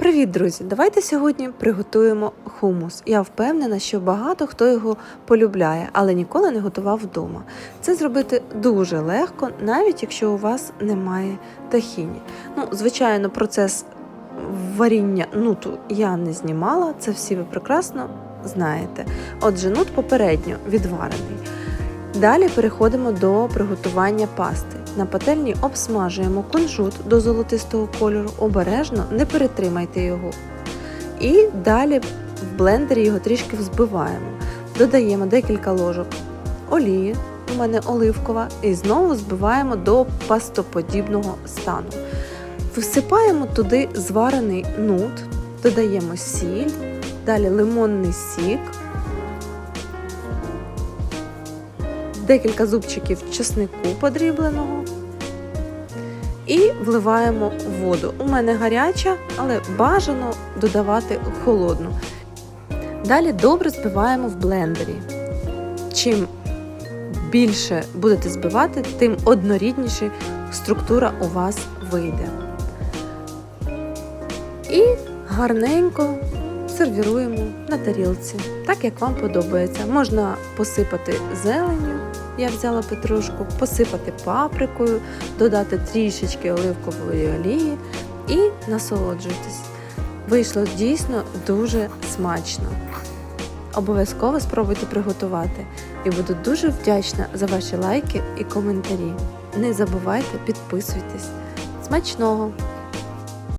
Привіт, друзі! Давайте сьогодні приготуємо хумус. Я впевнена, що багато хто його полюбляє, але ніколи не готував вдома. Це зробити дуже легко, навіть якщо у вас немає тахіні. Ну, звичайно, процес варіння нуту я не знімала, це всі ви прекрасно знаєте. Отже, нут попередньо відварений. Далі переходимо до приготування пасти. На пательні обсмажуємо кунжут до золотистого кольору, обережно не перетримайте його. І далі в блендері його трішки взбиваємо. Додаємо декілька ложок олії, у мене оливкова, і знову збиваємо до пастоподібного стану. Всипаємо туди зварений нут, додаємо сіль, далі лимонний сік, декілька зубчиків чеснику подрібленого і вливаємо воду. У мене гаряча, але бажано додавати холодну. Далі добре збиваємо в блендері. Чим більше будете збивати, тим однорідніше структура у вас вийде. І гарненько сервіруємо на тарілці, так як вам подобається. Можна посипати зеленню, я взяла петрушку, посипати паприкою, додати трішечки оливкової олії і насолоджуйтесь. Вийшло дійсно дуже смачно. Обов'язково спробуйте приготувати і буду дуже вдячна за ваші лайки і коментарі. Не забувайте підписуйтесь. Смачного!